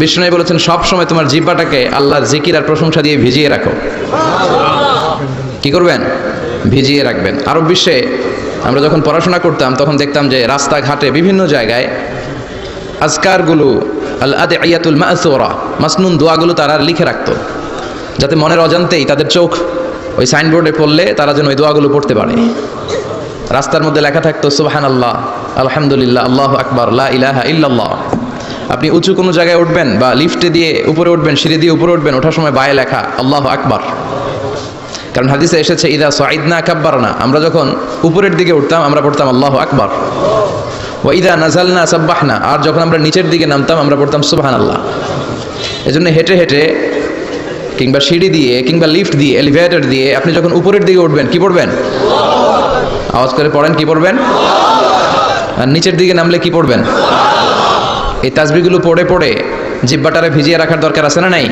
বিষ্ণু বলেছেন, সব সময় তোমার জিব্বাটাকে আল্লাহর জিকির আর প্রশংসা দিয়ে ভিজিয়ে রাখো। কি করবেন? ভিজিয়ে রাখবেন। আরব বিশ্বে আমরা যখন পড়াশোনা করতাম, তখন দেখতাম যে রাস্তাঘাটে বিভিন্ন জায়গায় আজকারগুলো আল আয়াতুল মাসোরা, মাসনুন দোয়াগুলো তারা লিখে রাখতো, যাতে মনের অজান্তেই তাদের চোখ ওই সাইনবোর্ডে পড়লে তারা যেন ওই দোয়াগুলো পড়তে পারে। রাস্তার মধ্যে লেখা থাকতো সুবাহান আল্লাহ আলহামদুলিল্লাহ, আল্লাহ আকবর, লা ইলাহা ইল্লাল্লাহ। আপনি উঁচু কোনো জায়গায় উঠবেন বা লিফটে দিয়ে উপরে উঠবেন, সিঁড়ি দিয়ে উপরে উঠবেন, ওঠার সময় বায়ে লেখা, আল্লাহ আকবর। কারণ হাদিসে এসেছে, ইদা না কাব্বার না আমরা যখন উপরের দিকে উঠতাম, আমরা পড়তাম, আল্লাহ আকবর। ও ইদা নাজাল না সাব্বাহ না আর যখন আমরা নিচের দিকে নামতাম, আমরা পড়তাম সুবাহান আল্লাহ এজন্য হেঁটে হেঁটে কিংবা সিঁড়ি দিয়ে কিংবা লিফট দিয়ে এলিভেটর দিয়ে আপনি যখন উপরের দিকে উঠবেন, কি পড়বেন? আওয়াজ করে পড়েন, কি পড়বেন? আর নিচের দিকে নামলে কি পড়বেন? এই তাজবিগুলো পড়ে পড়ে জিব্বাটারে ভিজিয়ে রাখার দরকার আছে না নাই?